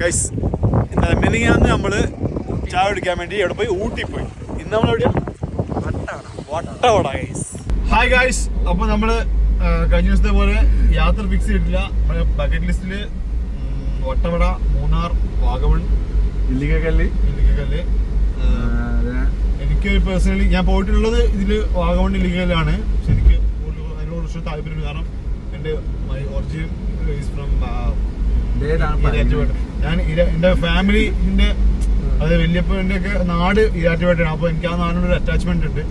Guys എന്താ മിനിങ്ങാന്ന് നമ്മൾ ചായ കുടിക്കാൻ വേണ്ടി എവിടെ പോയി? ഊട്ടി പോയി ഇന്ന് നമ്മൾ എവിടെയാ? വട്ടവട ഗൈസ് ഹായ് ഗൈസ് അപ്പൊ നമ്മൾ കഴിഞ്ഞ ദിവസത്തെ പോലെ യാത്ര ഫിക്സ് ചെയ്തിട്ടില്ല. നമ്മുടെ ബക്കറ്റ് ലിസ്റ്റിൽ വട്ടവട മൂന്നാർ വാഗമൺ ഇല്ലിക്കല്ല് ഇല്ലിക്കല്ല് എനിക്ക് പേഴ്സണലി ഞാൻ പോയിട്ടുള്ളത് ഇതിൽ വാഗമൺ ഇല്ലിക്കലാണ് പക്ഷെ എനിക്ക് കൂടുതൽ അതിനോട് കുറച്ച് താല്പര്യമുണ്ട്. കാരണം എന്റെ മൈ ഒറിജിൻ ഈസ് ഫ്രം ഞാൻ എന്റെ എന്റെ ഫാമിലിന്റെ അത് വല്യപ്പന്റെ ഒക്കെ നാട് ഇരാറ്റുപേട്ടയാണ് അപ്പോൾ എനിക്ക് ആ നാടിനോട് ഒരു അറ്റാച്ച്മെന്റ് ഉണ്ട്.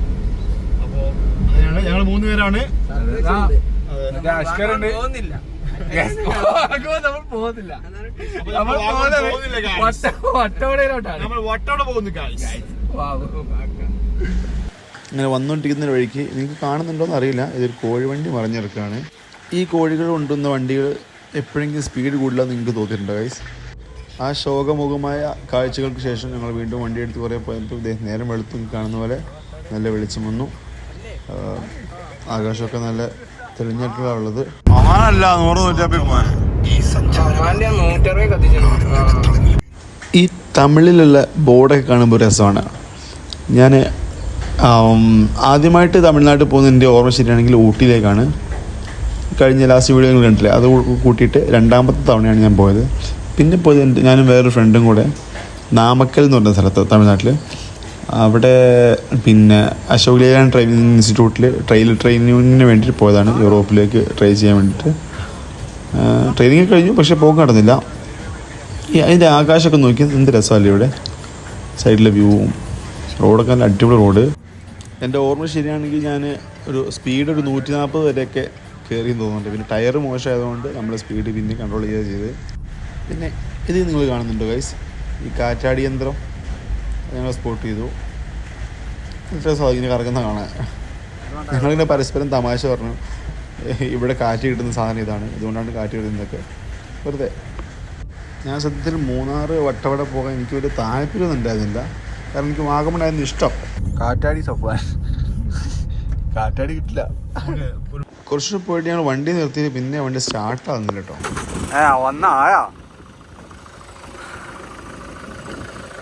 അപ്പോൾ അങ്ങനെയാണ് ഞങ്ങൾ മൂന്ന് പേരാണ്. പോകുന്നില്ല. പോകുന്നു. ഇങ്ങനെ വന്നുകൊണ്ടിരിക്കുന്ന വഴിക്ക് നിങ്ങൾക്ക് കാണുന്നുണ്ടോയെന്ന് അറിയില്ല. ഇതൊരു കോഴിവണ്ടി മറിഞ്ഞിറക്കാണ്. ഈ കോഴികൾ കൊണ്ടുവന്ന വണ്ടികൾ എപ്പോഴെങ്കിലും സ്പീഡ് കൂടില്ല എന്ന് നിങ്ങൾക്ക് തോന്നിയിട്ടുണ്ടോ ഗൈസ് ആ ശോകമുഖമായ കാഴ്ചകൾക്ക് ശേഷം ഞങ്ങൾ വീണ്ടും വണ്ടി എടുത്ത് കുറേ പോയപ്പോൾ ഇദ്ദേഹം നേരം വെളുത്തു കാണുന്ന പോലെ നല്ല വെളിച്ചം വന്നു. ആകാശമൊക്കെ നല്ല തെളിഞ്ഞിട്ടുള്ള ഉള്ളത്. ഈ തമിഴിലുള്ള ബോർഡൊക്കെ കാണുമ്പോൾ രസമാണ്. ഞാൻ ആദ്യമായിട്ട് തമിഴ്നാട്ടിൽ പോകുന്ന എന്റെ ഓർമ്മ ശരിയാണെങ്കിൽ ഊട്ടിയിലേക്കാണ്. കഴിഞ്ഞ ലാസ്റ്റ് വീഡിയോ നിങ്ങൾ കണ്ടില്ലേ അത് കൂട്ടിയിട്ട് രണ്ടാമത്തെ തവണയാണ് ഞാൻ പോയത്. പിന്നെ എന്റെ ഞാനും വേറൊരു ഫ്രണ്ടും കൂടെ നാമക്കൽ എന്ന് പറഞ്ഞ സ്ഥലത്ത് തമിഴ്നാട്ടിൽ അവിടെ പിന്നെ അശോക് ലേലാൻഡ് ട്രെയിനിങ് ഇൻസ്റ്റിറ്റ്യൂട്ടിൽ ട്രെയിൽ ട്രെയിനിങ്ങിന് വേണ്ടിയിട്ട് പോയതാണ്. യൂറോപ്പിലേക്ക് ട്രൈ ചെയ്യാൻ വേണ്ടിയിട്ട്. ട്രെയിനിങ് കഴിഞ്ഞു പക്ഷേ പോകാൻ നടന്നില്ല. ഈ അതിന്റെ ആകാശമൊക്കെ നോക്കി എന്ത് രസമല്ലേ ഇവിടെ? സൈഡിലെ വ്യൂവും. റോഡൊക്കെ നല്ല അടിപൊളി റോഡ്. എന്റെ ഓർമ്മ ശരിയാണെങ്കിൽ ഞാൻ ഒരു സ്പീഡ് ഒരു നൂറ്റി നാൽപ്പത് വരെയൊക്കെ കയറി തോന്നുന്നുണ്ട്. പിന്നെ ടയർ മോശമായതുകൊണ്ട് നമ്മൾ സ്പീഡ് പിന്നെ കൺട്രോൾ ചെയ്യുക ചെയ്ത് പിന്നെ ഇത് നിങ്ങൾ കാണുന്നുണ്ടോ ഗൈസ് ഈ കാറ്റാടി യന്ത്രം. ഞങ്ങൾ സ്പോട്ട് ചെയ്തു. ഇത്ര സ്വാധീനം കറങ്ങുന്ന കാണാൻ. ഞങ്ങളിങ്ങനെ പരസ്പരം തമാശ പറഞ്ഞു. ഇവിടെ കാറ്റ് കിട്ടുന്ന സാധനം ഇതാണ്. ഇതുകൊണ്ടാണ് കാറ്റ് കിട്ടുന്നതൊക്കെ. വെറുതെ. ഞാൻ സത്യത്തിൽ മൂന്നാറ് വട്ടവട പോകാൻ എനിക്ക് ഒരു താല്പര്യമൊന്നും ഉണ്ടായിരുന്നില്ല. കാരണം എനിക്ക് വാഗമണായിരുന്നു ഇഷ്ടം. കാറ്റാടി സഫാൻ. കാറ്റാടി കിട്ടില്ല. കുറച്ച് പോയിട്ട് ഞങ്ങൾ വണ്ടി നിർത്തിയിട്ട് പിന്നെ വണ്ടി സ്റ്റാർട്ട് ആകുന്നില്ല കേട്ടോ ആ വന്ന ആയാ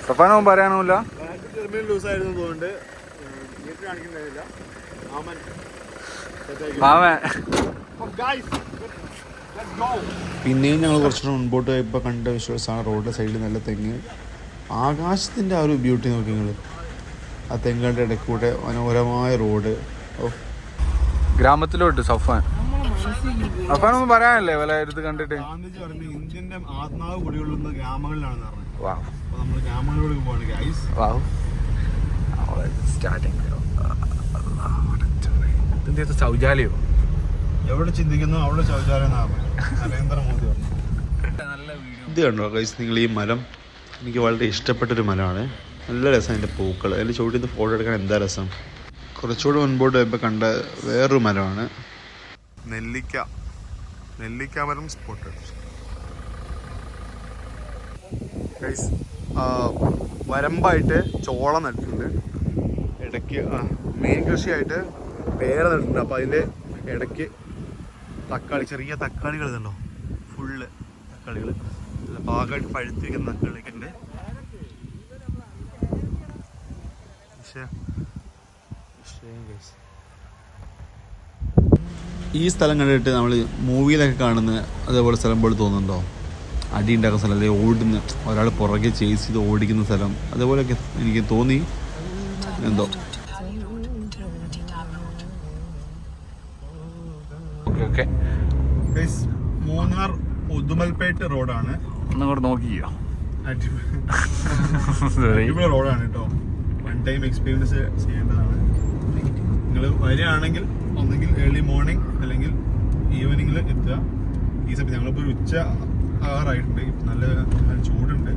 ആമൻ പറയാനുമില്ല. പിന്നെയും ഞങ്ങൾ കുറച്ചുകൂടെ മുൻപോട്ട് പോയപ്പോൾ കണ്ട വിശ്വാസമാണ് റോഡിന്റെ സൈഡിൽ നല്ല തെങ്ങ്. ആകാശത്തിന്റെ ആ ഒരു ബ്യൂട്ടി നോക്കി നിങ്ങൾ ആ തെങ്ങുകളുടെ ഇടയ്ക്കൂടെ മനോഹരമായ റോഡ് ഓ. ഗ്രാമത്തിലോട്ട് സഫാൻ. സഫാനൊന്നും പറയാനല്ലേ? വല്ല എടുത്ത് കണ്ടിട്ട്? ഗാന്ധിജി ഇന്ത്യന്റെ ആത്മാവ് കുടികൊള്ളുന്ന ഗ്രാമങ്ങളിലാണ് പറഞ്ഞത്. വാ. അപ്പൊ നമ്മൾ ഗ്രാമങ്ങളിലേക്ക് പോവാണ് ഗൈസ് സ്റ്റാർട്ടിങ് ശൗചാലയോ? എവിടെ ചിന്തിക്കുന്നു? അവിടെ ശൗചാലയം നരേന്ദ്രമോദി പറഞ്ഞു. നല്ല വീഡിയോ. ഇത് കണ്ടോ ഗൈസ് നിങ്ങൾ ഈ മരം എനിക്ക് വളരെ ഇഷ്ടപ്പെട്ടൊരു മരമാണ്. നല്ല രസം അതിന്റെ പൂക്കൾ അതിന്റെ ചുവട്ടിൽ നിന്ന് ഫോട്ടോ എടുക്കാൻ എന്താ രസം? കുറച്ചുകൂടെ മുൻപോട്ട് പോയപ്പോൾ കണ്ട വേറൊരു മരമാണ്. നെല്ലിക്ക. നെല്ലിക്ക മരം സ്പോട്ട് വരമ്പായിട്ട് ചോളം നട്ടിട്ടുണ്ട്. ഇടയ്ക്ക് മെയിൻ കൃഷിയായിട്ട് പേര നട്ടിട്ടുണ്ട്. അപ്പോൾ അതിന്റെ ഇടയ്ക്ക് തക്കാളി ചെറിയ തക്കാളികൾ ഇതുണ്ടോ? ഫുള്ള് തക്കാളികൾ. ഭാഗമായിട്ട് പഴുത്തിരിക്കുന്ന തക്കാളിയൊക്കെ ഉണ്ട്. പക്ഷേ ഈ സ്ഥലം കണ്ടിട്ട് നമ്മൾ മൂവിയിലൊക്കെ കാണുന്ന അതേപോലെ സ്ഥലം പോലെ തോന്നുന്നുണ്ടോ? അടി ഉണ്ടാക്കുന്ന സ്ഥലം അല്ലെങ്കിൽ ഓടുന്ന ഒരാൾ പുറകെ ചേസ് ചെയ്ത് ഓടിക്കുന്ന സ്ഥലം അതേപോലെയൊക്കെ എനിക്ക് തോന്നി. എന്തോ? Okay okay. Guys Munnar Udumalpet റോഡാണ്. ഒന്നങ്ങോട്ട് നോക്കിയോ അടിപൊളി. റോഡാണ് കേട്ടോ. വൺ ടൈം എക്സ്പീരിയൻസ് ചെയ്യേണ്ടതാണ്. നിങ്ങൾ വരികയാണെങ്കിൽ ഒന്നെങ്കിൽ എത്തുക ഈ സമയത്ത് ഞങ്ങളിപ്പോൾ ഒരു ഉച്ച ആറായിട്ടുണ്ട്. നല്ല നല്ല ചൂടുണ്ട്.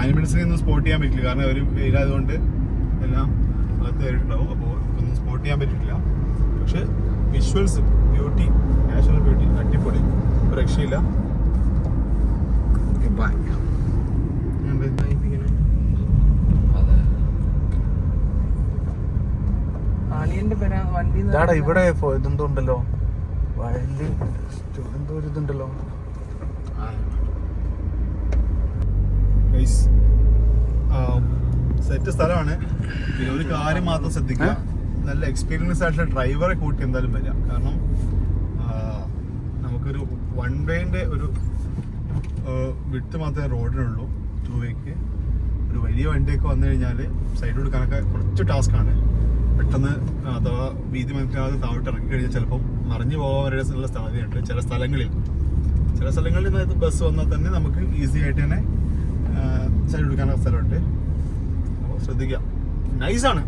ആനിമൽസിനെ ഒന്നും സ്പോട്ട് ചെയ്യാൻ പറ്റില്ല. കാരണം ഒരു വെയിലായതുകൊണ്ട് എല്ലാം അകത്ത് കയറിയിട്ടുണ്ടാവും. അപ്പോൾ ഒന്നും സ്പോട്ട് ചെയ്യാൻ പറ്റില്ല പക്ഷെ വിഷ്വൽസ് ബ്യൂട്ടി നാച്ചുറൽ ബ്യൂട്ടി അടിപൊളി. രക്ഷയില്ല. ബൈ ഇതെന്തോ ഉണ്ടല്ലോ? ഇവിടെ വയലിൻ എന്തോ ഇതുണ്ടല്ലോ. സെറ്റ് സ്ഥലമാണ്. പിന്നെ ഒരു കാര്യം മാത്രം ശ്രദ്ധിക്കുക. നല്ല എക്സ്പീരിയൻസ് ആയിട്ടുള്ള ഡ്രൈവറെ കൂട്ടി എന്തായാലും വരിക. കാരണം നമുക്കൊരു വൺ വേന്റെ ഒരു വിട്ട് മാത്രമേ റോഡിനുള്ളൂ. ടു വേക്ക് ഒരു വലിയ വണ്ടിയൊക്കെ വന്നു കഴിഞ്ഞാൽ സൈഡ് കൊടുക്കാനൊക്കെ കുറച്ച് ടാസ്ക്കാണ് പെട്ടെന്ന് അഥവാ വീതി മനസ്സിലാതെ താഴോട്ട് ഇറങ്ങി കഴിഞ്ഞാൽ ചിലപ്പം മറിഞ്ഞു പോകാൻ വരെ ഉള്ള സാധ്യതയുണ്ട്. ചില സ്ഥലങ്ങളിൽ. ചില സ്ഥലങ്ങളിൽ നിന്ന് ബസ് വന്നാൽ തന്നെ നമുക്ക് ഈസി ആയിട്ട് തന്നെ സൈഡ് കൊടുക്കാനുള്ള സ്ഥലമുണ്ട്. അപ്പോൾ ശ്രദ്ധിക്കാം നൈസാണ്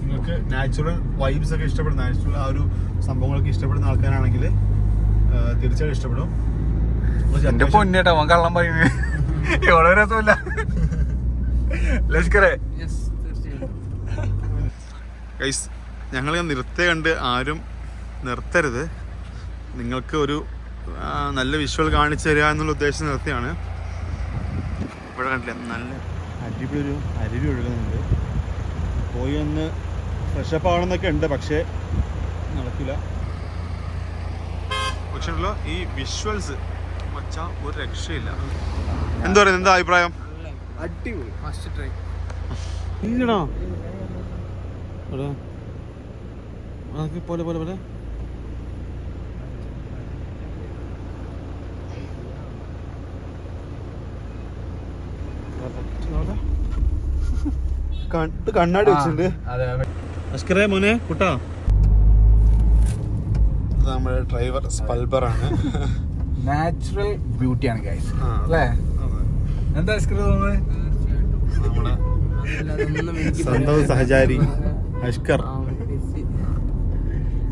നിങ്ങൾക്ക് നാച്ചുറൽ വൈബ്സ് ഒക്കെ ഇഷ്ടപ്പെടുന്ന നാച്ചുറൽ ആ ഒരു സംഭവങ്ങളൊക്കെ ഇഷ്ടപ്പെടുന്ന ആൾക്കാരാണെങ്കിൽ തീർച്ചയായിട്ടും ഇഷ്ടപ്പെടും. എന്റെ പൊന്നേട്ടാ അവൻ കള്ളം പറയുന്നത്. എവിടെ രസമില്ല. ലഷ്കറേ. ഗൈസ് ഞങ്ങൾ നിർത്തേ കണ്ട് ആരും നിർത്തരുത്. നിങ്ങൾക്ക് ഒരു നല്ല വിഷ്വൽ കാണിച്ചു തരിക എന്നുള്ള ഉദ്ദേശം നിർത്തിയാണ്. ഇവിടെ കണ്ടില്ല നല്ല അടിപൊളി ഒരു അരുവി ഒഴുകുന്നുണ്ട്. പോയി ഒന്ന് ഫ്രഷപ്പ് ആവണമെന്നൊക്കെ ഉണ്ട് പക്ഷേ നടക്കില്ല. പക്ഷേ ഈ വിഷ്വൽസ് വച്ചാൽ ഒരു രക്ഷയില്ല. എന്താ പറയുന്നത്? എന്താ അഭിപ്രായം? അടിപൊളി. ഫസ്റ്റ് ട്രൈ ഇല്ലടാ. പോലെ പോലെ പോലെ കണ്ട് കണ്ണാടി വെച്ചിട്ടുണ്ട്. അസ്കറേ മോനെ? കുട്ടാ? നമ്മുടെ ഡ്രൈവർ ആണ് നാച്ചുറൽ ബ്യൂട്ടിയാണ് ഗൈസ്. അല്ലേ? എന്താ തോന്നുന്നത് നമ്മുടെ എനിക്ക് സഹചാരി. അഷ്കർ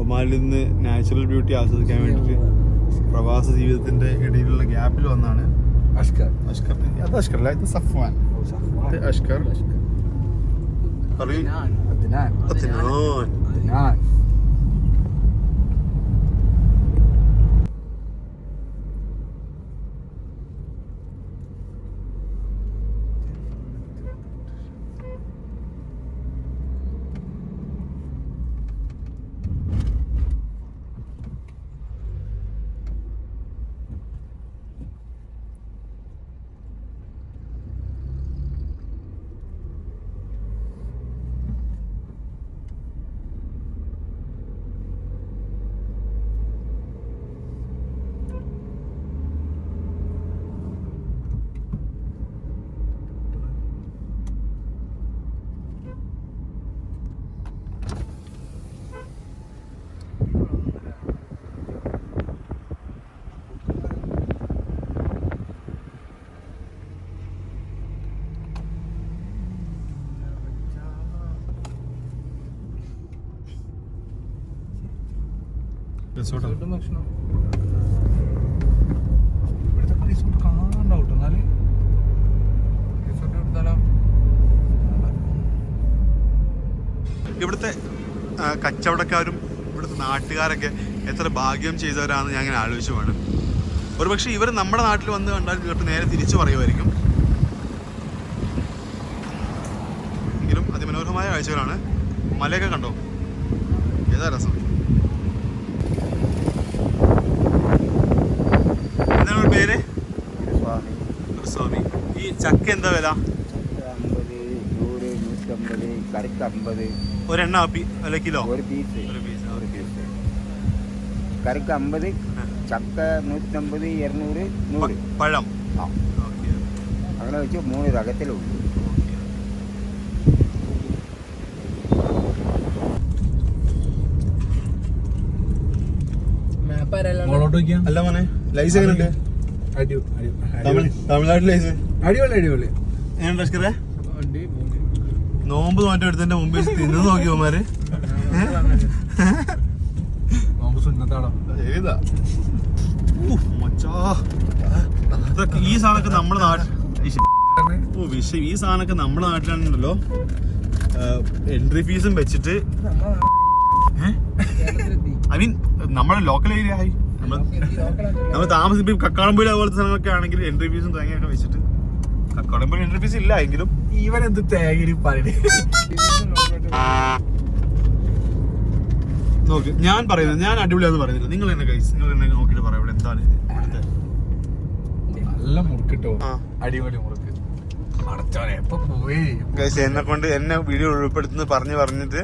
ഒമാനിൽ നിന്ന് നാച്ചുറൽ ബ്യൂട്ടി ആസ്വദിക്കാൻ വേണ്ടിയിട്ട് പ്രവാസ ജീവിതത്തിന്റെ ഇടയിലുള്ള ഗ്യാപ്പിൽ വന്നാണ് അഷ്കർ അഷ്കർ അത് അഷ്കർ അല്ല ഇത് സഫ്വാൻ അഷ്കർ അഷ്കർ പറയൂ അതിനാൻ അദ്നാൻ. റിസോർട്ടാ. റിസോർട്ടും ഭക്ഷണം. ഇവിടുത്തെ റിസോർട്ട് കാണാണ്ടാവും എന്നാൽ. റിസോർട്ട് എടുത്താലോ? ഇവിടുത്തെ കച്ചവടക്കാരും ഇവിടുത്തെ നാട്ടുകാരൊക്കെ എത്ര ഭാഗ്യം ചെയ്തവരാണെന്ന് ഞാൻ ഇങ്ങനെ ആലോചിച്ചു വേണം ഒരുപക്ഷെ ഇവർ നമ്മുടെ നാട്ടിൽ വന്ന് കണ്ടാൽ ഇവർക്ക് നേരെ തിരിച്ചു പറയുമായിരിക്കും. എങ്കിലും അതിമനോഹരമായ കാഴ്ചകളാണ്. മലയൊക്കെ കണ്ടോ? ഏതാ രസം എന്താണ് പേര് സ്വാമി ഈ ചക്ക എന്താ വില? ഒരെണ്ണ അല്ല കിലോ? ഒരു പീസ്. ഒരു പീസ് ഒരു പീസ്. കറിക്ക് അമ്പത് ചക്ക നൂറ്റമ്പത് ഇരുന്നൂറ് നൂറ്. പഴം? ആ. അങ്ങനെ വെച്ച് മൂന്ന് രകത്തിലുണ്ട് അല്ല മോനെ ലൈസ് എങ്ങനെയുണ്ട്? തമിഴ്നാട്ടിൽ ലൈസ്? അടിപൊളി അടിപൊളി. നോമ്പ് മാറ്റം എടുത്തതിന്റെ മുമ്പ് തിന്നു നോക്കിയോമാര് നോമ്പ് സുന്നത്താടോ ഏതാ? ഇതൊക്കെ ഈ സാധനമൊക്കെ നമ്മുടെ നാട്ടിൽ വിഷയം ഈ സാധനമൊക്കെ നമ്മുടെ നാട്ടിലാണല്ലോ. എൻട്രി ഫീസും വെച്ചിട്ട് ഐ മീൻ നമ്മുടെ ലോക്കൽ ഏരിയ ആയി. നമ്മൾ നമ്മൾ താമസിപ്പിക്കും കക്കാടംപൊഴി അതുപോലത്തെ സ്ഥലങ്ങളൊക്കെ ആണെങ്കിൽ എൻട്രി ഫീസും തേങ്ങയൊക്കെ വെച്ചിട്ട് കക്കാടംപൊഴി ഇന്റർഫീസ് ഇല്ല എങ്കിലും ഇവൻ എന്ത് തേങ്ങി പറയണേ. നോക്ക് ഞാൻ പറയുന്നത് ഞാൻ അടിപൊളിയാന്ന് പറയുന്നില്ല. നിങ്ങൾ എന്നെ കൈസ് നിങ്ങൾ എന്നെ നോക്കിട്ട് പറയാം ഇവിടെ എന്താണ് ഇത്? ഇവിടുത്തെ നല്ല മുറുക്കിട്ടോ. അടിപൊളി മുറുക്ക്. ഗൈസ് എന്നെ കൊണ്ട് എന്നെ വീഡിയോ ഉൾപ്പെടുത്തുന്ന പറഞ്ഞു പറഞ്ഞിട്ട്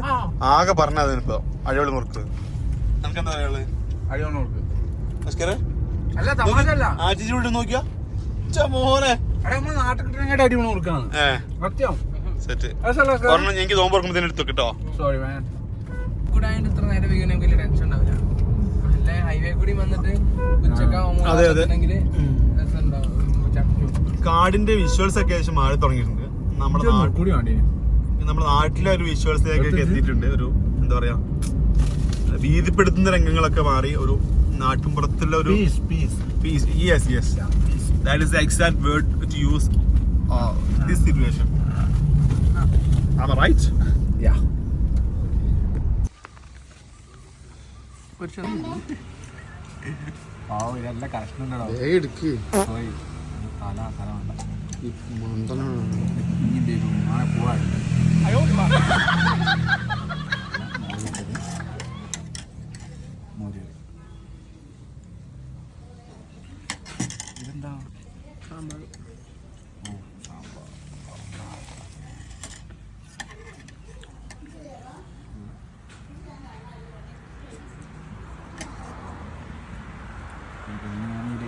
ആകെ പറഞ്ഞ അതിനിപ്പോ അടിപൊളി മുറുക്ക്. നമുക്ക് എന്താ പറയാ അടിപൊളി മുറുക്ക്. ആറ്റിറ്റ്യൂഡ് നോക്കിയാ. മോനെ. സെറ്റ്. എനിക്ക് നോമ്പ് തുറക്കുമ്പോ എടുത്തു കേട്ടോ സോറി മാൻ ഇത്ര നേരം വീഴുന്ന ടെൻഷൻ ഉണ്ടാവില്ല. അല്ലെ ഹൈവേ കൂടി വന്നിട്ട് കാടിന്റെ വിഷ്വൽസ് ഒക്കെ ഏകദേശം മാറി തുടങ്ങിയിട്ടുണ്ട്. നമ്മുടെ നമ്മുടെ നാട്ടിലെ ഒരു വിഷ്വൽസിലേക്കൊക്കെ എത്തിയിട്ടുണ്ട്. ഒരു എന്താ പറയാ ഭീതിപ്പെടുത്തുന്ന രംഗങ്ങളൊക്കെ മാറി ഒരു നാട്ടിൻപുറത്തുള്ള ഒരു piece piece piece yes yes that is the exact word to use this situation am right ya ഒരു ചെറിയ പാവം. ഇതെല്ലാം കറക്ഷൻ ഉണ്ടോ എടുക്ക് സോറി തല തല വേണ്ട ഈ മണ്ടനാണ് ഇനി എന്ത് ചെയ്തു നാളെ പോവാ മോര് ഇതെന്താ സാമ്പാർ ഓ സാമ്പാർ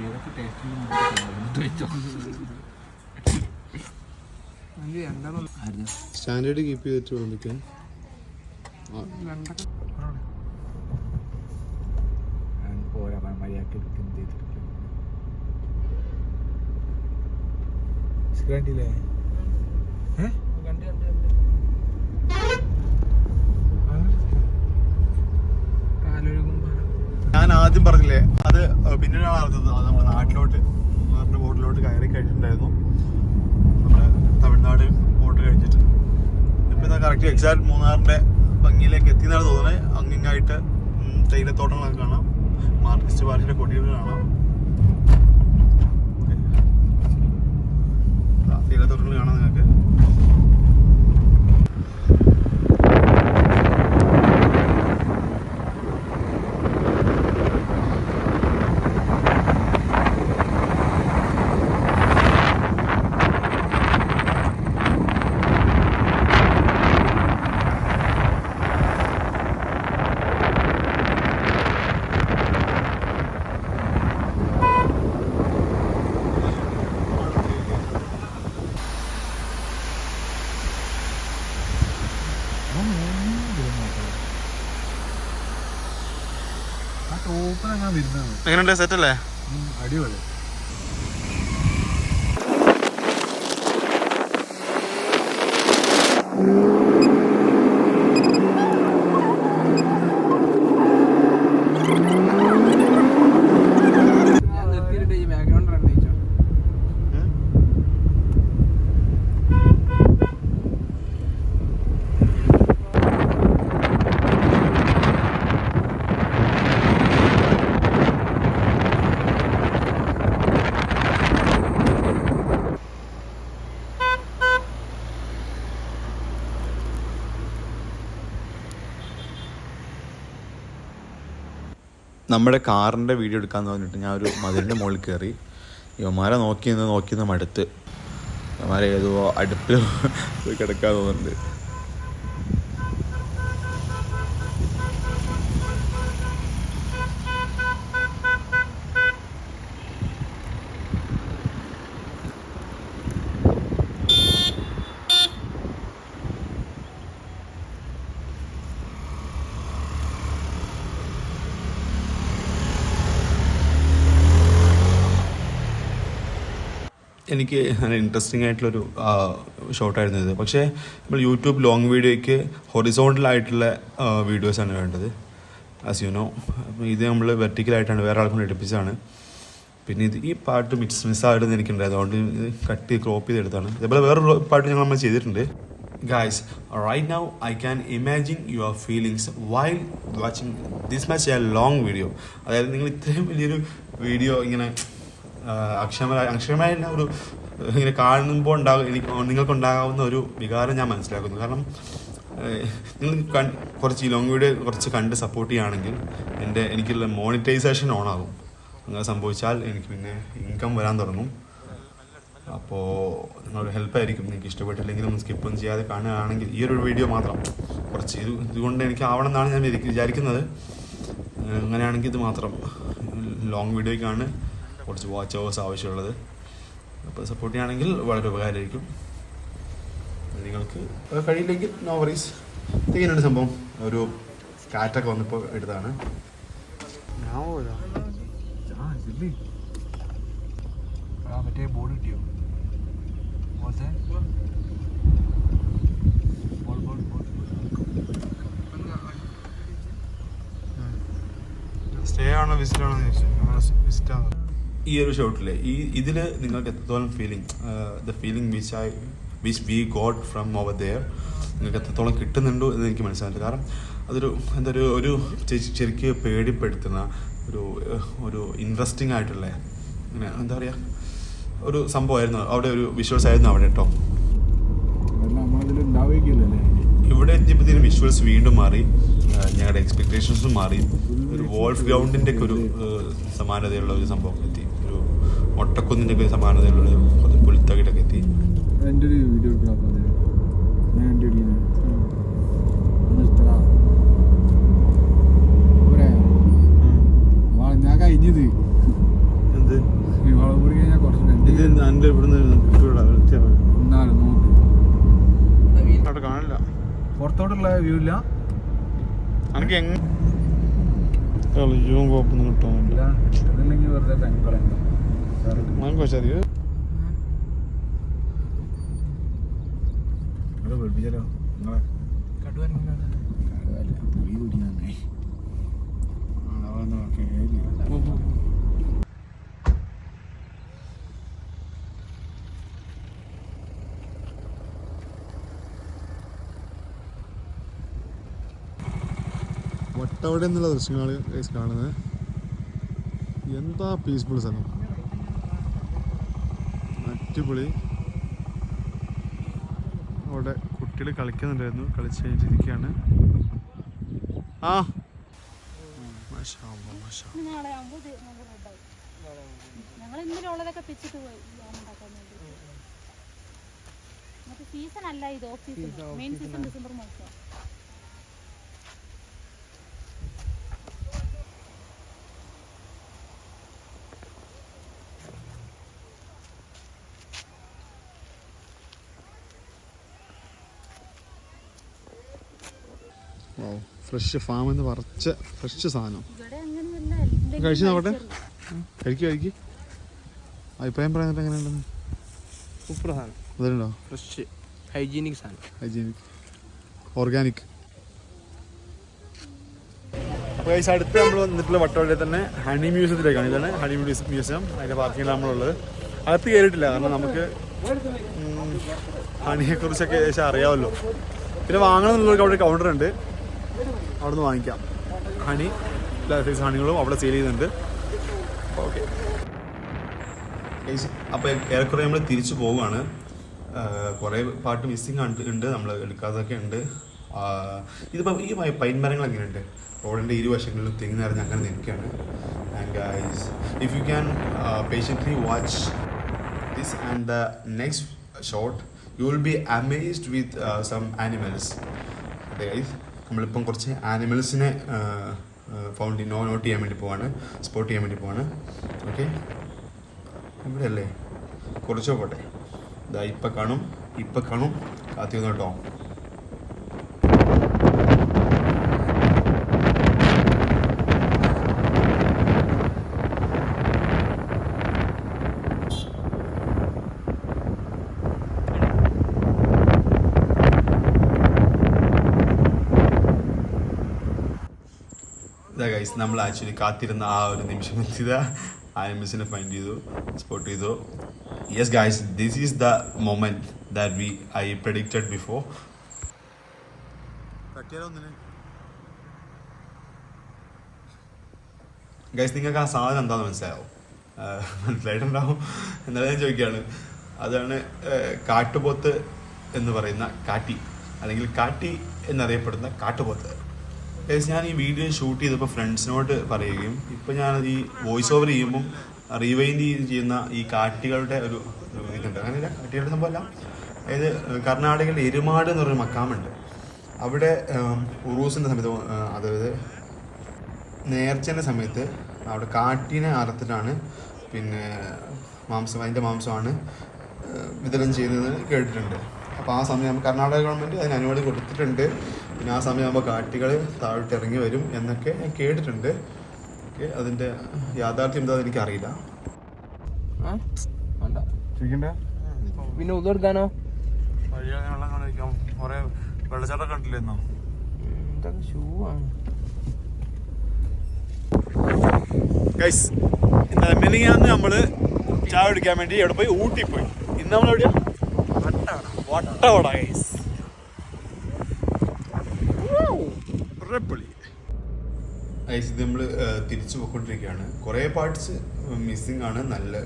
ഏതൊക്കെ ടേസ്റ്റ് അത് രണ്ടെണ്ണം സ്റ്റാൻഡേർഡ് കീപ്പ് ചെയ്തിട്ട് വേണം കണ്ടില്ലേ? ഞാൻ ആദ്യം പറഞ്ഞില്ലേ അത് പിന്നീടാണ് അറിഞ്ഞത് അത് നമ്മുടെ നാട്ടിലോട്ട് നാട്ടിന്റെ ബോട്ടിലോട്ട് കയറി കഴിഞ്ഞിട്ടുണ്ടായിരുന്നു. നമ്മുടെ തമിഴ്നാട് ബോട്ട് കഴിഞ്ഞിട്ട്. ഇതാ കറക്റ്റ് എക്സാക്ട് മൂന്നാറിന്റെ ഭംഗിയിലേക്ക് എത്തിയെന്നാണ് തോന്നുന്നത്. അങ്ങിങ്ങായിട്ട് തേയിലത്തോട്ടങ്ങളൊക്കെ കാണാം. മാർക്കിസ്റ്റ് പാർട്ടിയുടെ കൊടികൾ കാണാം. തേയിലത്തോട്ടങ്ങൾ കാണാം നിങ്ങൾക്ക്. എങ്ങനെയുണ്ട് സെറ്റ് അല്ലേ? അടിപൊളി. നമ്മുടെ കാറിന്റെ വീഡിയോ എടുക്കാന്ന് പറഞ്ഞിട്ട് ഞാൻ ഒരു മതിലിന്റെ മുകളിൽ കയറി യുവമാരെ നോക്കി നിന്ന് നോക്കി നിന്ന് മടുത്ത് യുവമാരെ ഏതോ അടുപ്പിൽ കിടക്കാൻ തോന്നുന്നുണ്ട്. എനിക്ക് ഇൻട്രസ്റ്റിംഗ് ആയിട്ടുള്ളൊരു ഷോട്ടായിരുന്നു ഇത്. പക്ഷേ നമ്മൾ യൂട്യൂബ് ലോങ് വീഡിയോയ്ക്ക് ഹൊറിസോണ്ടലായിട്ടുള്ള വീഡിയോസാണ് വേണ്ടത്. ആസ് യു നോ അപ്പം ഇത് നമ്മൾ വെർട്ടിക്കലായിട്ടാണ് വേറെ ആൾക്കൊണ്ട് എടുപ്പിച്ചതാണ്. പിന്നെ ഇത് ഈ പാട്ട് മിക്സ് മിസ്സായിട്ട് എനിക്കുണ്ടായത് അതുകൊണ്ട് ഇത് കട്ട് ക്രോപ്പ് ചെയ്തെടുത്താണ്. ഇതേപോലെ വേറൊരു പാട്ട് ഞങ്ങൾ നമ്മൾ ചെയ്തിട്ടുണ്ട്. Guys right now I can imagine your feelings why watching this match a long video അതായത് നിങ്ങൾ ഇത്രയും വലിയൊരു വീഡിയോ ഇങ്ങനെ അക്ഷരമായ അക്ഷമരായ ഒരു ഇങ്ങനെ കാണുമ്പോൾ ഉണ്ടാകും നിങ്ങൾക്കുണ്ടാകാവുന്ന ഒരു വികാരം ഞാൻ മനസ്സിലാക്കുന്നു. കാരണം നിങ്ങൾ കുറച്ച് ഈ ലോങ് വീഡിയോ കുറച്ച് കണ്ട് സപ്പോർട്ട് ചെയ്യുകയാണെങ്കിൽ എന്റെ എനിക്കുള്ള മോണിറ്റൈസേഷൻ ഓൺ ആകും. അങ്ങനെ സംഭവിച്ചാൽ എനിക്ക് പിന്നെ ഇൻകം വരാൻ തുടങ്ങും. അപ്പോൾ നിങ്ങളൊരു ഹെൽപ്പായിരിക്കും നിങ്ങൾക്ക് ഇഷ്ടപ്പെട്ടില്ലെങ്കിൽ ഒന്ന് സ്കിപ്പ് ഒന്നും ചെയ്യാതെ കാണുകയാണെങ്കിൽ ഈ ഒരു വീഡിയോ മാത്രം. കുറച്ച് ഇത് ഇതുകൊണ്ട് എനിക്ക് ആവണം എന്നാണ് ഞാൻ വിചാരിക്ക- വിചാരിക്കുന്നത്. അങ്ങനെയാണെങ്കിൽ ഇത് മാത്രം. ലോങ് വീഡിയോയ്ക്കാണ് കുറച്ച് വാച്ച് അവേഴ്സ് ആവശ്യമുള്ളത്. അപ്പോൾ സപ്പോർട്ട് ചെയ്യുകയാണെങ്കിൽ വളരെ ഉപകാരമായിരിക്കും. നിങ്ങൾക്ക് കഴിയില്ലെങ്കിൽ നോ വറീസ് ഇങ്ങനെയാണ് സംഭവം. ഒരു കാറ്റൊക്കെ വന്നിപ്പോൾ എടുത്താണ് മറ്റേ ബോർഡ് കിട്ടിയോ? സ്റ്റേ ആണോ വിസിറ്റ് ആണോ വിസിറ്റ് ആണ്? ഈ ഒരു ഷോട്ടിലെ ഈ ഇതിൽ നിങ്ങൾക്ക് എത്രത്തോളം feeling the feeling which I which we got from over there നിങ്ങൾക്ക് എത്രത്തോളം കിട്ടുന്നുണ്ടോ എന്ന് എനിക്ക് മനസ്സിലായില്ല കാരണം അതൊരു എന്താ ഒരു ഒരു ശരിക്ക് പേടിപ്പെടുത്തുന്ന ഒരു ഒരു ഇൻട്രസ്റ്റിംഗ് ആയിട്ടുള്ള ഇങ്ങനെ എന്താ പറയുക ഒരു സംഭവമായിരുന്നു. അവിടെ ഒരു വിഷ്വൽസ് ആയിരുന്നു അവിടെ കേട്ടോ ഇവിടെ എത്തിയപ്പോഴത്തേനും വിഷ്വൽസ് വീണ്ടും മാറി ഞങ്ങളുടെ എക്സ്പെക്ടേഷൻസും മാറി. ഒരു വോൾഫ് ഗ്രൗണ്ടിന്റെ ഒക്കെ ഒരു സമാനതയുള്ള ഒരു സംഭവം എത്തി. ഒട്ടക്കുന്നിന്റെ ഒക്കെ സമാനതയുള്ള ഒരു പുൽത്തകിട്ടൊക്കെ എത്തി. എന്റെ ഒരു ഞാൻ എന്റെ ഞാൻ കഴിഞ്ഞത്. എന്ത്? കൂടി കഴിഞ്ഞാൽ കുറച്ച് എന്റെ ഇവിടുന്ന് എന്നാലും നോക്ക്. അവിടെ കാണില്ല പുറത്തോട്ടുള്ള വ്യൂ ഇല്ല. എനിക്ക് എങ്ങനെ കളിയും കുഴപ്പമൊന്നും വെറുതെ നമുക്ക് വെച്ചാൽ മതി നിങ്ങളെ പഠിപ്പിച്ചാലോ നിങ്ങളെ? കടുവ അല്ല പോയി കൂടി നന്നായി വട്ടവട എന്നുള്ള ദൃശ്യങ്ങൾ ഗൈസ് കാണുന്നത്. എന്താ പീസ്ഫുൾ സ്ഥലം? അടിപൊളി. അവിടെ കുട്ടികൾ കളിക്കുന്നുണ്ടായിരുന്നു. കളിച്ച് കഴിഞ്ഞിരിക്കുകയാണ് ആ. ഞങ്ങൾ പിച്ചിട്ട് പോയി സീസൺ അല്ല ഇത് off season main season December മാസം. ഫ്രഷ് ഫാം എന്ന് പറിച്ച ഫ്രഷ് സാധനം. കഴിച്ചു കഴിച്ച് നോക്കട്ടെ. കഴിക്കു കഴിക്കുക കഴിക്കുക അഭിപ്രായം പറയാനായിട്ട് എങ്ങനെയുണ്ടെന്ന് സൂപ്പർ സാധനം. അതിലുണ്ടോ ഫ്രഷ് ഹൈജീനിക് സാധനം. ഹൈജീനിക് ഓർഗാനിക് അപ്പോൾ ഈ അടുത്ത് നമ്മൾ വന്നിട്ടുള്ള വട്ടവള്ളിയിൽ തന്നെ ഹണി മ്യൂസിയത്തിലേക്കാണ് ഇതാണ് ഹണി മ്യൂസിയം മ്യൂസിയം അതിന്റെ പാർക്കിങ്ങിലാണ് നമ്മളുള്ളത്. അകത്ത് കയറിയിട്ടില്ല കാരണം നമുക്ക് ഹണിയെക്കുറിച്ചൊക്കെ ഏകദേശം അറിയാമല്ലോ. പിന്നെ വാങ്ങണമെന്നുള്ളവർക്ക് അവിടെ കൗണ്ടർ ഉണ്ട്. അവിടെ നിന്ന് വാങ്ങിക്കാം. ഹണി സൈസ് ഹണികളും അവിടെ സെയിൽ ചെയ്യുന്നുണ്ട്. ഓക്കെ അപ്പോൾ ഏറെക്കുറെ നമ്മൾ തിരിച്ചു പോവുകയാണ്. കുറേ പാട്ട് മിസ്സിങ് ഉണ്ട്. നമ്മൾ എടുക്കാതൊക്കെ ഉണ്ട്. ഇതിപ്പോൾ ഈ പൈൻ മരങ്ങൾ എങ്ങനെയുണ്ട്? റോഡിന്റെ ഇരുവശങ്ങളിലും തെങ്ങി നിറഞ്ഞ് അങ്ങനെ നിൽക്കുകയാണ്. And guys if you can patiently watch this and the next shot you will be amazed with some animals guys നമ്മളിപ്പം കുറച്ച് ആനിമൽസിനെ ഫൗണ്ട് നോ നോട്ട് ചെയ്യാൻ വേണ്ടി പോവാണ് സ്പോട്ട് ചെയ്യാൻ വേണ്ടി പോവാണ്. ഓക്കെ ഇവിടെ അല്ലേ കുറച്ചോ പോട്ടെ. ഇതാ ഇപ്പം കാണും ഇപ്പം കാണും കാത്തിരുന്നു ഗൈസ് നമ്മൾ ആക്ച്വലി കാത്തിരുന്ന ആ ഒരു നിമിഷം എത്തിയത്. ആനിമൽസിനെ ഫൈൻഡ് ചെയ്തു സ്പോട്ട് ചെയ്തു. Yes guys this is the moment that we I predicted before guys നിങ്ങൾക്ക് ആ സാധനം എന്താണെന്ന് മനസ്സിലാവും മനസ്സിലായിട്ടുണ്ടാവും. എന്നാലും ഞാൻ ചോദിക്കുകയാണ്. അതാണ് കാട്ടുപോത്ത് എന്ന് പറയുന്ന കാട്ടി. അല്ലെങ്കിൽ കാട്ടി എന്നറിയപ്പെടുന്ന കാട്ടുപോത്ത്. ഞാൻ ഈ വീഡിയോ ഷൂട്ട് ചെയ്തപ്പോൾ ഫ്രണ്ട്സിനോട് പറയുകയും ഇപ്പോൾ ഞാൻ ഈ വോയിസ് ഓവർ ചെയ്യുമ്പം റീവൈൻഡ് ചെയ്യുന്ന ഈ കാട്ടികളുടെ ഒരു ഇതുണ്ട്. അങ്ങനെയല്ല കാട്ടികളുടെ സംഭവമല്ല. അതായത് കർണാടകയിലെ എരുമാട് എന്ന് പറയുന്ന മക്കാമുണ്ട്. അവിടെ ഉറൂസിന്റെ സമയത്ത് അതായത് നേർച്ചേന്റെ സമയത്ത് അവിടെ കാട്ടിനെ അറുത്തിട്ടാണ് പിന്നെ മാംസം അതിന്റെ മാംസമാണ് വിതരണം ചെയ്യുന്നത് കേട്ടിട്ടുണ്ട്. അപ്പോൾ ആ സമയം കർണാടക ഗവൺമെന്റ് അതിന് അനുമതി കൊടുത്തിട്ടുണ്ട്. പിന്നെ ആ സമയമാകുമ്പോൾ കാട്ടികൾ താഴോട്ട് ഇറങ്ങി വരും എന്നൊക്കെ ഞാൻ കേട്ടിട്ടുണ്ട്. ഓക്കെ അതിന്റെ യാഥാർത്ഥ്യം എന്താണെന്ന് എനിക്കറിയില്ല. പിന്നെ ഉതെടുക്കാനോ വെള്ളച്ചാട്ടം കണ്ടില്ലെന്നോ ഇതൊക്കെ ഷൂ ആണ്. ഗൈസ് ഇന്നലെ മിനിങ്ങാന്ന് നമ്മൾ ചായ കുടിക്കാൻ വേണ്ടി എവിടെ പോയി? ഊട്ടി പോയി. ഇന്ന് നമ്മൾ എവിടെയാ വട്ടവട ഗൈസ് ഐസ് ഇത് നമ്മൾ തിരിച്ചു പോയിക്കൊണ്ടിരിക്കുകയാണ്. കുറേ പാർട്സ് മിസ്സിങ് ആണ്. നല്ല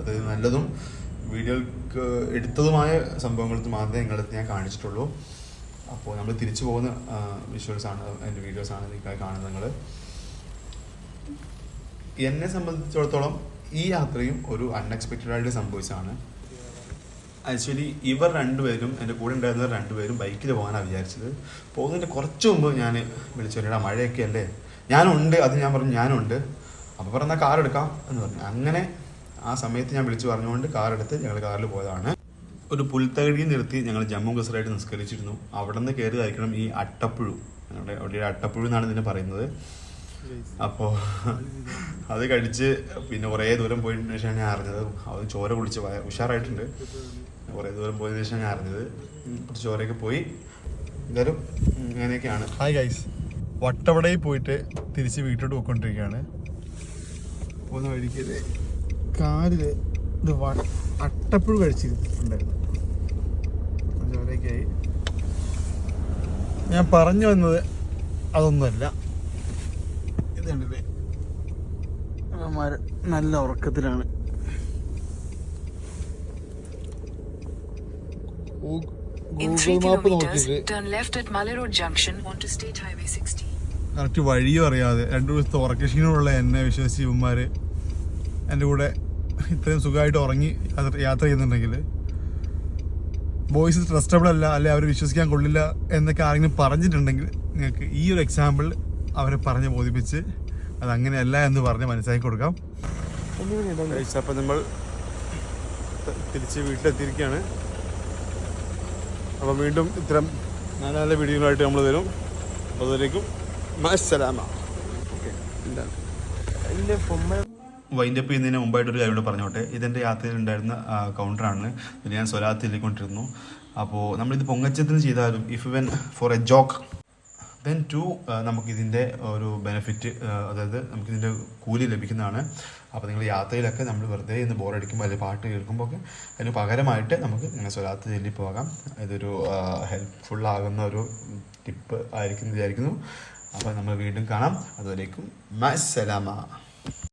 അതായത് നല്ലതും വീഡിയോക്ക് എടുത്തതുമായ സംഭവങ്ങൾ മാത്രമേ നിങ്ങളടുത്ത് ഞാൻ കാണിച്ചിട്ടുള്ളൂ. അപ്പോൾ നമ്മൾ തിരിച്ചു പോകുന്ന വിഷ്വൽസ് ആണ് എന്റെ വീഡിയോസ് ആണ് നിങ്ങൾ കാണുന്നത് നിങ്ങൾ എന്നെ സംബന്ധിച്ചിടത്തോളം ഈ യാത്രയും ഒരു അൺഎക്സ്പെക്റ്റഡ് ആയിട്ട് സംഭവിച്ചതാണ്. ആക്ച്വലി ഇവർ രണ്ടുപേരും എന്റെ കൂടെ ഉണ്ടായിരുന്നവർ രണ്ടുപേരും ബൈക്കിൽ പോകാനാണ് വിചാരിച്ചത്. പോകുന്നതിന്റെ കുറച്ച് മുമ്പ് ഞാൻ വിളിച്ചു പറഞ്ഞാ മഴയൊക്കെ അല്ലേ? ഞാനുണ്ട് അത് ഞാൻ പറഞ്ഞു ഞാനുണ്ട്. അപ്പോൾ പറഞ്ഞാൽ കാർ എടുക്കാം എന്ന് പറഞ്ഞു. അങ്ങനെ ആ സമയത്ത് ഞാൻ വിളിച്ചു പറഞ്ഞുകൊണ്ട് കാർ എടുത്ത് ഞങ്ങൾ കാറിൽ പോയതാണ്. ഒരു പുൽത്തകഴിയും നിർത്തി ഞങ്ങൾ ജമ്മു കസറായിട്ട് നിസ്കരിച്ചിരുന്നു. അവിടെ നിന്ന് കയറിയതായിരിക്കണം ഈ അട്ടപ്പുഴു. ഞങ്ങളുടെ അവിടെ അട്ടപ്പുഴു എന്നാണ് ഇതിനെ പറയുന്നത്. അപ്പോൾ അത് കഴിച്ച് പിന്നെ കുറേ ദൂരം പോയതിനു ഞാൻ അറിഞ്ഞത്. അത് ചോര കുടിച്ച് ഉഷാറായിട്ടുണ്ട്. കുറേ ദൂരം പോയതിനു ശേഷം ഞാൻ അറിഞ്ഞത്. കുറച്ച് ചോരയൊക്കെ പോയി. എന്തായാലും അങ്ങനെയൊക്കെയാണ് ഹായ് ഗൈസ് വട്ടവടയിൽ പോയിട്ട് തിരിച്ച് വീട്ടിലോട്ട് പോയിക്കൊണ്ടിരിക്കുകയാണ്. പോകുന്ന വഴിക്ക് കാലിൽ ഇത് അട്ടപ്പുഴ കഴിച്ചിട്ടുണ്ടായിരുന്നു. ചോരയൊക്കെയായി ഞാൻ പറഞ്ഞു വന്നത് അതൊന്നുമല്ല. ഇത് നല്ല ഉറക്കത്തിലാണ്. ഗൂഗിൾ 3 മാപ്പ് kilometers, നോക്കിയിട്ട് turn left at Mallerod Junction onto State Highway 60. Correct വഴിയും അറിയാതെ. രണ്ടു ദിവസത്തെ ഉറക്കക്ഷീണമുള്ള എന്നെ വിശ്വസിച്ച് ഇവന്മാര് എന്റെ കൂടെ ഇത്രയും സുഖമായിട്ട് ഉറങ്ങി യാത്ര- ചെയ്യുന്നുണ്ടെങ്കിൽ ബോയ്സ് ട്രസ്റ്റബിൾ അല്ല അല്ലെ അവർ വിശ്വസിക്കാൻ കൊള്ളില്ല എന്നൊക്കെ ആരെങ്കിലും പറഞ്ഞിട്ടുണ്ടെങ്കിൽ നിങ്ങൾക്ക് ഈ ഒരു എക്സാമ്പിൾ അവരെ പറഞ്ഞ് ബോധിപ്പിച്ച് അത് അതങ്ങനെയല്ല എന്ന് പറഞ്ഞ് മനസ്സിലാക്കി കൊടുക്കാം. അപ്പം നമ്മൾ തിരിച്ച് വീട്ടിലെത്തിയിരിക്കുകയാണ്. അപ്പം വീണ്ടും ഇത്തരം നല്ല നല്ല വീഡിയോകളായിട്ട് നമ്മൾ തരും അപ്പോൾ അതിലേക്കും മസ്സലാമ. എന്റെ പൊമ്മ വൈൻഡപ്പ് ചെയ്യുന്നതിന് മുമ്പായിട്ട് ഒരു കാര്യം കൂടെ പറഞ്ഞോട്ടെ. ഇതെന്റെ യാത്രയിൽ ഉണ്ടായിരുന്ന കൗണ്ടറാണ് പിന്നെ ഞാൻ സ്വലാത്ത് എഴുതിക്കൊണ്ടിരുന്നു അപ്പോൾ നമ്മളിത് പൊങ്ങച്ചത്തിന് ചെയ്താലും if when for a joke then to നമുക്കിതിന്റെ ഒരു ബെനിഫിറ്റ് അതായത് നമുക്കിതിന്റെ കൂലി ലഭിക്കുന്നതാണ്. അപ്പോൾ നിങ്ങൾ യാത്രയിലൊക്കെ നമ്മൾ വെറുതെ ഇന്ന് ബോറടിക്കുമ്പോൾ അല്ലെങ്കിൽ പാട്ട് കേൾക്കുമ്പോൾ ഒക്കെ അതിന് പകരമായിട്ട് നമുക്ക് ഇങ്ങനെ സ്വലാത്ത് ചൊല്ലി പോകാം. ഇതൊരു ഹെൽപ്ഫുൾ ആകുന്ന ഒരു ടിപ്പ് ആയിരിക്കും വിചാരിക്കുന്നു. അപ്പോൾ നമ്മൾ വീണ്ടും കാണാം. അതുവരേക്കും മസ്സലാമ.